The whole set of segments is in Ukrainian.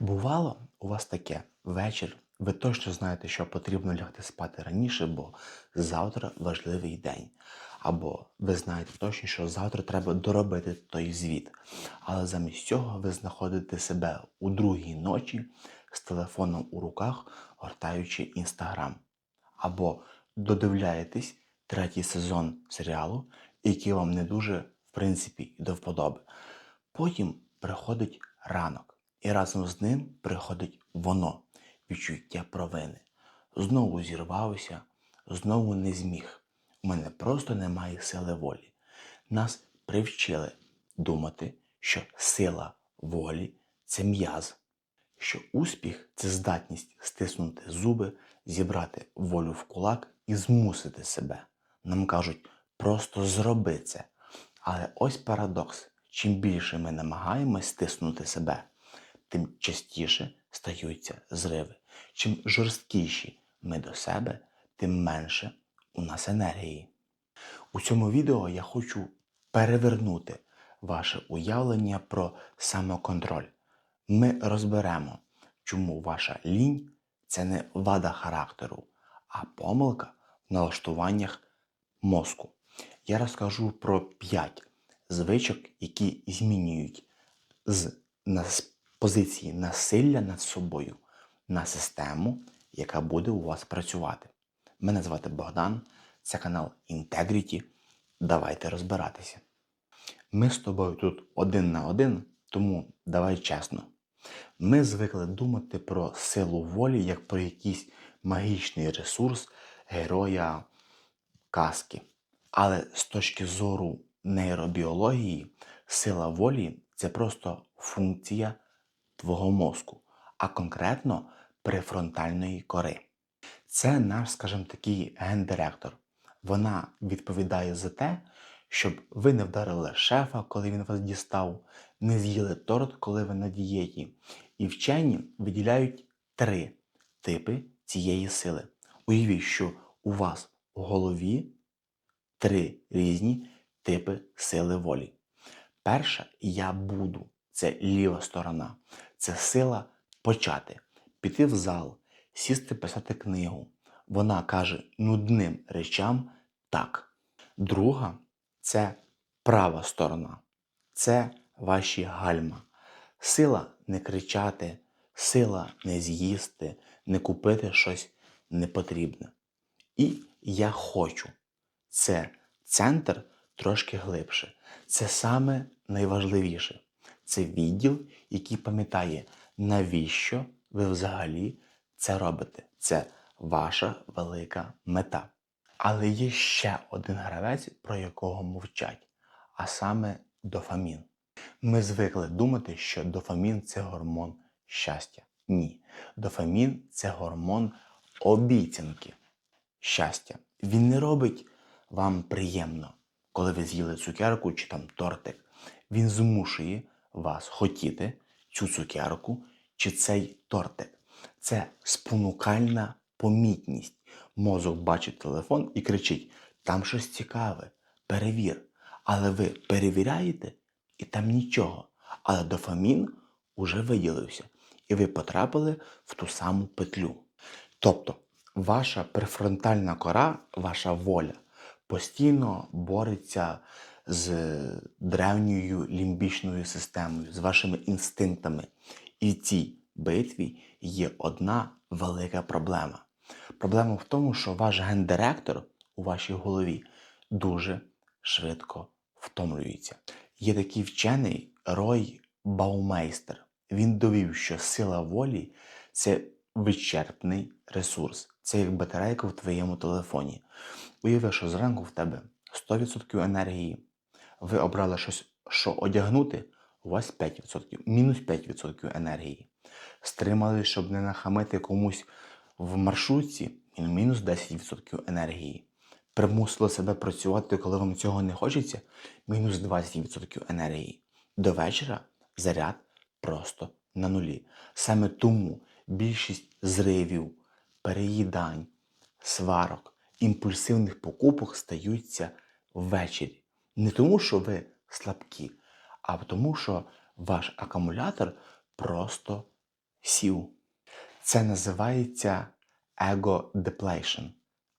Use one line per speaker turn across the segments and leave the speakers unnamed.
Бувало у вас таке вечір. Ви точно знаєте, що потрібно лягти спати раніше, бо завтра важливий день. Або ви знаєте точно, що завтра треба доробити той звіт. Але замість цього ви знаходите себе у другій ночі з телефоном у руках, гортаючи інстаграм. Або додивляєтесь третій сезон серіалу, який вам не дуже, в принципі, до вподоби. Потім приходить ранок, і разом з ним приходить воно, відчуття провини. Знову зірвався, знову не зміг. У мене просто немає сили волі. Нас привчили думати, що сила волі це м'яз, що успіх це здатність стиснути зуби, зібрати волю в кулак і змусити себе. Нам кажуть, просто зроби це. Але ось парадокс: чим більше ми намагаємось стиснути себе, тим частіше стаються зриви. Чим жорсткіші ми до себе, тим менше у нас енергії. У цьому відео я хочу перевернути ваше уявлення про самоконтроль. Ми розберемо, чому ваша лінь це не вада характеру, а помилка в налаштуваннях мозку. Я розкажу про 5 звичок, які змінюють з нас- позиції насилля над собою на систему, яка буде у вас працювати. Мене звати Богдан, це канал Integrity. Давайте розбиратися. Ми з тобою тут один на один, тому давай чесно. Ми звикли думати про силу волі як про якийсь магічний ресурс героя казки. Але з точки зору нейробіології, сила волі це просто функція твого мозку, а конкретно префронтальної кори. Це наш, скажімо такий, гендиректор. Вона відповідає за те, щоб ви не вдарили шефа, коли він вас дістав, не з'їли торт, коли ви на дієті. І вчені виділяють три типи цієї сили. Уявіть, що у вас в голові три різні типи сили волі. Перша я буду це ліва сторона. Це сила почати, піти в зал, сісти писати книгу. Вона каже нудним речам так. Друга це права сторона. Це ваші гальма. Сила не кричати, сила не з'їсти, не купити щось непотрібне. І я хочу. Це центр трошки глибше. Це саме найважливіше. Це відділ, який пам'ятає, навіщо ви взагалі це робите. Це ваша велика мета. Але є ще один гравець, про якого мовчать, а саме дофамін. Ми звикли думати, що дофамін це гормон щастя. Ні. Дофамін це гормон обіцянки щастя. Він не робить вам приємно, коли ви з'їли цукерку чи там тортик. Він змушує вас хотіти цю цукерку чи цей тортик. Це спонукальна помітність. Мозок бачить телефон і кричить: там щось цікаве, перевір. Але ви перевіряєте, і там нічого. Але дофамін уже виділився, і ви потрапили в ту саму петлю. Тобто, ваша префронтальна кора, ваша воля постійно бореться з древньою лімбічною системою, з вашими інстинктами. І в цій битві є одна велика проблема. Проблема в тому, що ваш гендиректор у вашій голові дуже швидко втомлюється. Є такий вчений Рой Баумейстер. Він довів, що сила волі це вичерпний ресурс. Це як батарейка в твоєму телефоні. Уяви, що зранку в тебе 100% енергії. Ви обрали щось, що одягнути, у вас 5%, мінус 5% енергії. Стримали, щоб не нахамити комусь в маршрутці, мінус 10% енергії. Примусили себе працювати, коли вам цього не хочеться, мінус 20% енергії. До вечора заряд просто на нулі. Саме тому більшість зривів, переїдань, сварок, імпульсивних покупок стаються ввечері. Не тому, що ви слабкі, а тому, що ваш акумулятор просто сів. Це називається его deplation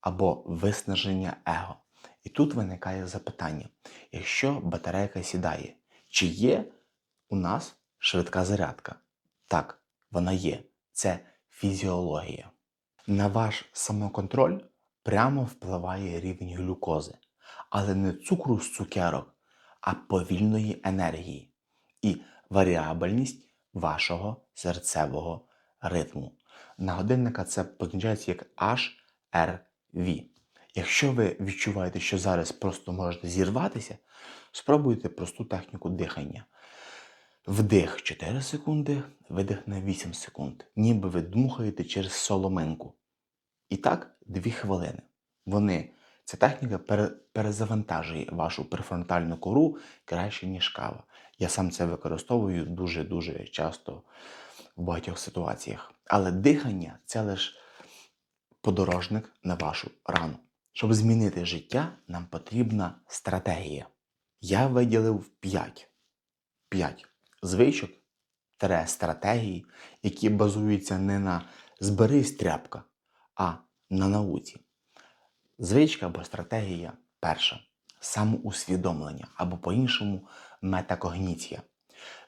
або виснаження его. І тут виникає запитання: якщо батарейка сідає, чи є у нас швидка зарядка? Так, вона є. Це фізіологія. На ваш самоконтроль прямо впливає рівень глюкози, але не цукру з цукерок, а повільної енергії і варіабельність вашого серцевого ритму. На годинника це позначається як HRV. Якщо ви відчуваєте, що зараз просто можете зірватися, спробуйте просту техніку дихання. Вдих 4 секунди, видих на 8 секунд, ніби ви дмухаєте через соломинку. І так 2 хвилини. Вони, ця техніка перезавантажує вашу префронтальну кору краще, ніж кава. Я сам це використовую дуже-дуже часто в багатьох ситуаціях. Але дихання це лише подорожник на вашу рану. Щоб змінити життя, нам потрібна стратегія. Я виділив 5. 5 звичок тире стратегій, які базуються не на зберись тряпка, а на науці. Звичка або стратегія перша самоусвідомлення або по-іншому метакогніція.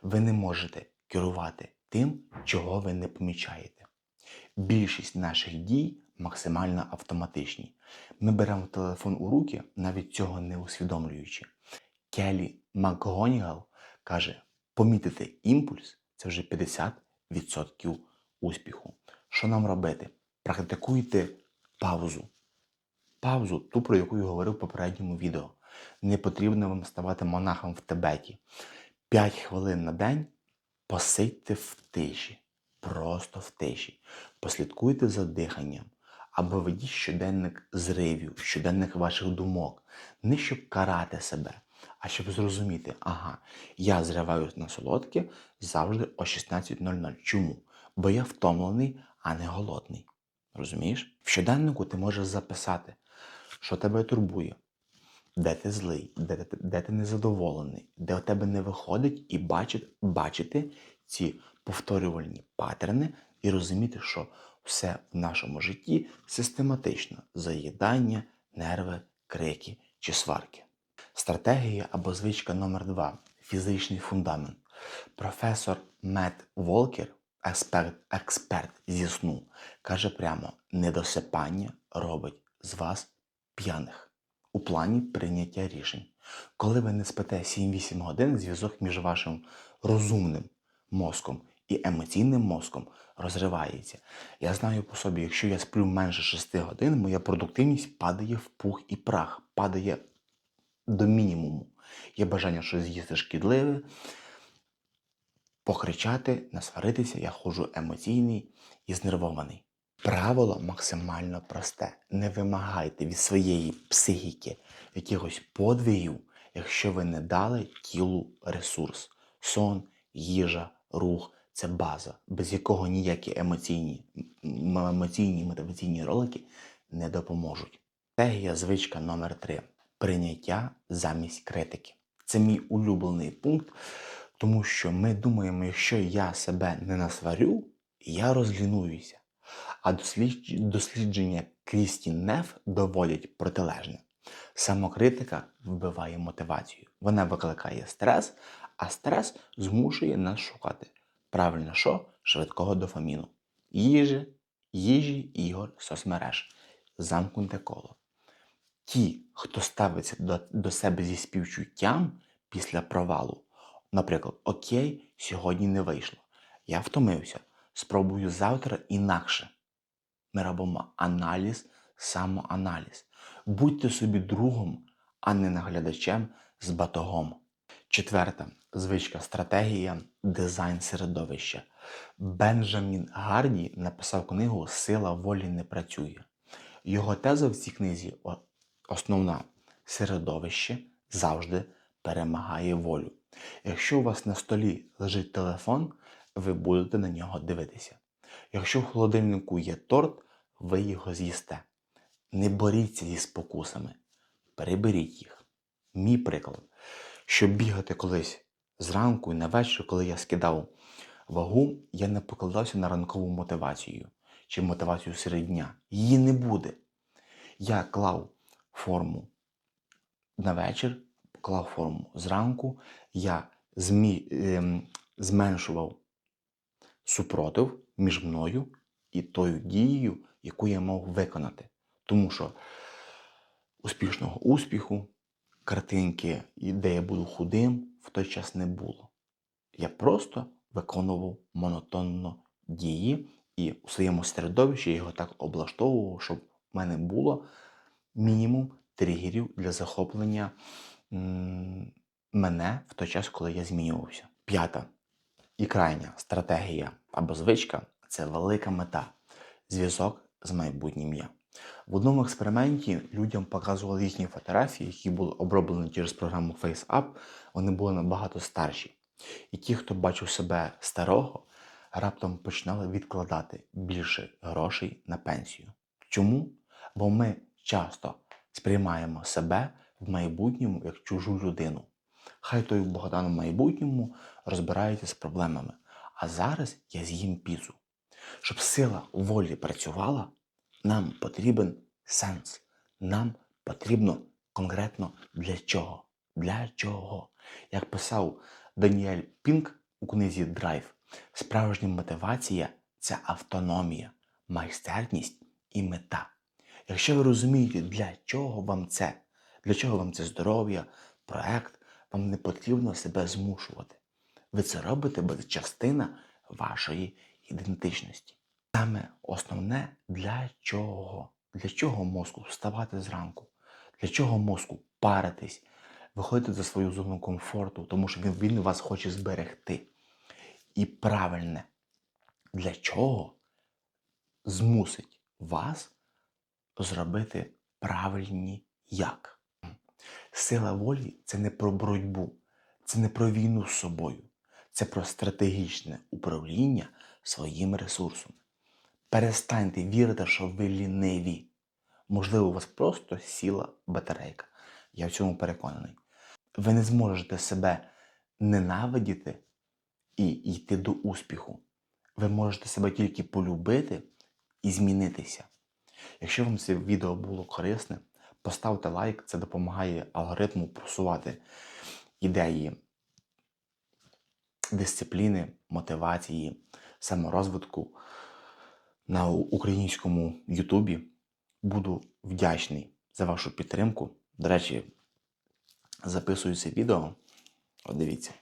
Ви не можете керувати тим, чого ви не помічаєте. Більшість наших дій максимально автоматичні. Ми беремо телефон у руки, навіть цього не усвідомлюючи. Келі МакГонігал каже, помітити імпульс це вже 50% успіху. Що нам робити? Практикуйте паузу. Паузу, ту, про яку я говорив в попередньому відео. Не потрібно вам ставати монахом в Тибеті. 5 хвилин на день посидьте в тиші. Просто в тиші. Послідкуйте за диханням. Або ведіть щоденник зривів, щоденник ваших думок. Не щоб карати себе, а щоб зрозуміти, ага, я зриваюсь на солодке завжди о 16.00. Чому? Бо я втомлений, а не голодний. Розумієш? В щоденнику ти можеш записати, що тебе турбує, де ти злий, де, ти- де ти незадоволений, де у тебе не виходить, і бачити, бачити ці повторювальні паттерни і розуміти, що все в нашому житті систематично заїдання, нерви, крики чи сварки. Стратегія або звичка номер 2 фізичний фундамент. Професор Мет Волкер, експерт, експерт зі сну, каже прямо: недосипання робить з вас п'яних у плані прийняття рішень. Коли ви не спите 7-8 годин, зв'язок між вашим розумним мозком і емоційним мозком розривається. Я знаю по собі, якщо я сплю менше 6 годин, моя продуктивність падає в пух і прах, падає до мінімуму. Є бажання щось з'їсти шкідливе, покричати, насваритися, я ходжу емоційний і знервований. Правило максимально просте. Не вимагайте від своєї психіки якихось подвигів, якщо ви не дали тілу ресурс. Сон, їжа, рух це база, без якого ніякі емоційні, емоційні мотиваційні ролики не допоможуть. Стратегія звичка номер 3 прийняття замість критики. Це мій улюблений пункт, тому що ми думаємо, якщо я себе не насварю, я розлінуюся. А дослідження Крісті Неф доводять протилежне. Самокритика вбиває мотивацію. Вона викликає стрес, а стрес змушує нас шукати. Правильно, що? Швидкого дофаміну. Їжі, їжі, ігор, соцмереж. Замкнуте коло. Ті, хто ставиться до, до себе зі співчуттям після провалу, наприклад, окей, сьогодні не вийшло. Я втомився. Спробую завтра інакше. Ми робимо аналіз, самоаналіз. Будьте собі другом, а не наглядачем з батогом. Четверта звичка стратегія дизайн середовища. Бенджамін Гарді написав книгу Сила волі не працює. Його теза в цій книзі основна середовище завжди перемагає волю. Якщо у вас на столі лежить телефон, ви будете на нього дивитися. Якщо в холодильнику є торт, ви його з'їсте. Не боріться зі спокусами, переберіть їх. Мій приклад, щоб бігати колись зранку і на вечір, коли я скидав вагу, я не покладався на ранкову мотивацію чи мотивацію серед дня. Її не буде. Я клав форму на вечір, клав форму зранку, я змі, ем, зменшував супротив між мною і тою дією, яку я мав виконати. Тому що успішного успіху, картинки, де я буду худим, в той час не було. Я просто виконував монотонно дії, і у своєму середовищі його так облаштовував, щоб в мене було мінімум тригерів для захоплення мене в той час, коли я змінювався. П'ята і крайня стратегія або звичка це велика мета зв'язок з майбутнім я. В одному експерименті людям показували їхні фотографії, які були оброблені через програму FaceApp, вони були набагато старші. І ті, хто бачив себе старого, раптом починали відкладати більше грошей на пенсію. Чому? Бо ми часто сприймаємо себе в майбутньому як чужу людину. Хай той Богдан в майбутньому розбирається з проблемами. А зараз я з'їм піцу. Щоб сила волі працювала, нам потрібен сенс. Нам потрібно конкретно для чого. Для чого? Як писав Даніель Пінк у книзі Драйв, справжня мотивація це автономія, майстерність і мета. Якщо ви розумієте, для чого вам це, для чого вам це здоров'я, проект, вам не потрібно себе змушувати. Ви це робите, бо це частина вашої ідентичності. Саме основне для чого? Для чого мозку вставати зранку? Для чого мозку паритись, виходити за свою зону комфорту, тому що він, він вас хоче зберегти. І правильне, для чого змусить вас зробити правильні як. Сила волі це не про боротьбу, це не про війну з собою, це про стратегічне управління своїм ресурсом. Перестаньте вірити, що ви ліниві. Можливо, у вас просто сіла батарейка. Я в цьому переконаний. Ви не зможете себе ненавидіти і йти до успіху. Ви можете себе тільки полюбити і змінитися. Якщо вам це відео було корисне, поставте лайк, це допомагає алгоритму просувати ідеї дисципліни, мотивації, саморозвитку на українському Ютубі. Буду вдячний за вашу підтримку. До речі, записую це відео. От дивіться.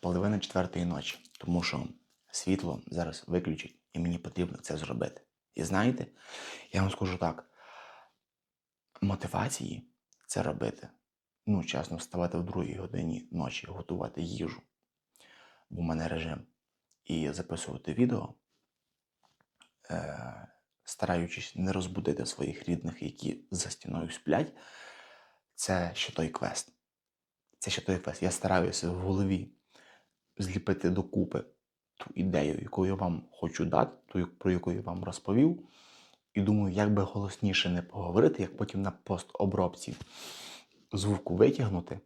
Половина четвертої ночі, тому що світло зараз виключить, і мені потрібно це зробити. І знаєте, я вам скажу так: мотивації це робити. Ну, чесно, вставати в другій годині ночі, готувати їжу, бо в мене режим. І записувати відео, е, стараючись не розбудити своїх рідних, які за стіною сплять, це ще той квест. Це ще той квест. Я стараюся в голові зліпити докупи ту ідею, яку я вам хочу дати, ту, про яку я вам розповів. І думаю, як би голосніше не поговорити, як потім на постобробці звуку витягнути,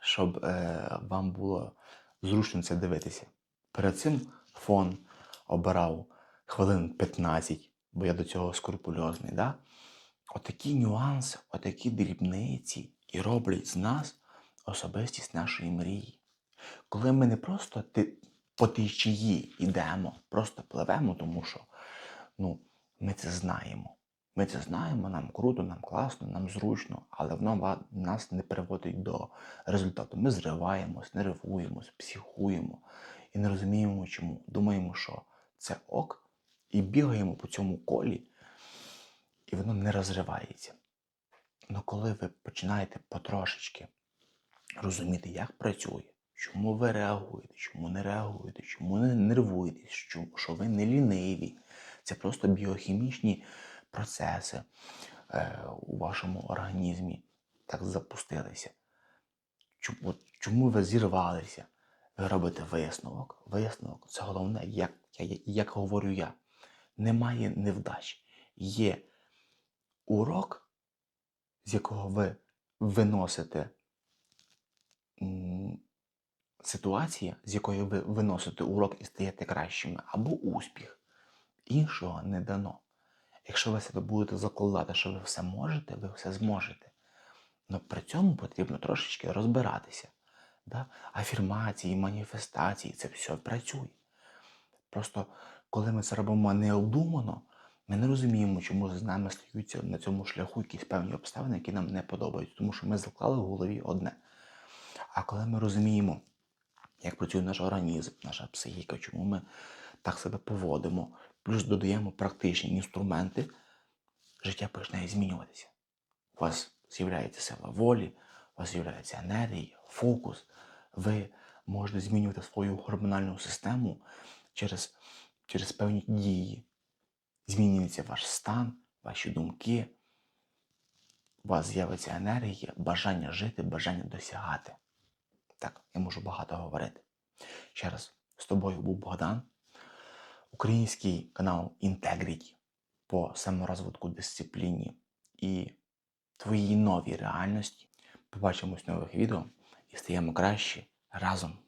щоб е, вам було зручно це дивитися. Перед цим фон обирав хвилин 15, бо я до цього скрупульозний. Да? Отакі нюанси, отакі дрібниці і роблять з нас особистість нашої мрії. Коли ми не просто по течії йдемо, просто пливемо, тому що ну, ми це знаємо. Ми це знаємо, нам круто, нам класно, нам зручно, але воно нас не приводить до результату. Ми зриваємось, нервуємось, психуємо і не розуміємо чому. Думаємо, що це ок, і бігаємо по цьому колі, і воно не розривається. Ну коли ви починаєте потрошечки розуміти, як працює, чому ви реагуєте, чому не реагуєте, чому не нервуєтесь, що, ви не ліниві, це просто біохімічні процеси е, у вашому організмі так запустилися. Чому, чому ви зірвалися? Ви робите висновок. Висновок це головне, як, я- як говорю я. Немає невдач. Є урок, з якого ви виносите ситуація, з якої ви виносите урок і стаєте кращими, або успіх. Іншого не дано. Якщо ви себе будете закладати, що ви все можете, ви все зможете. Але при цьому потрібно трошечки розбиратися. Да? Афірмації, маніфестації це все працює. Просто коли ми це робимо необдумано, ми не розуміємо, чому з нами стаються на цьому шляху якісь певні обставини, які нам не подобаються, тому що ми заклали в голові одне. А коли ми розуміємо, як працює наш організм, наша психіка, чому ми так себе поводимо, плюс додаємо практичні інструменти, життя починає змінюватися. У вас з'являється сила волі, у вас з'являється енергія, фокус. Ви можете змінювати свою гормональну систему через, через певні дії. Змінюється ваш стан, ваші думки. У вас з'явиться енергія, бажання жити, бажання досягати. Так, я можу багато говорити. Ще раз, з тобою був Богдан, український канал Integrity по саморозвитку дисципліні і твоїй новій реальності. Побачимось в нових відео і стаємо краще разом.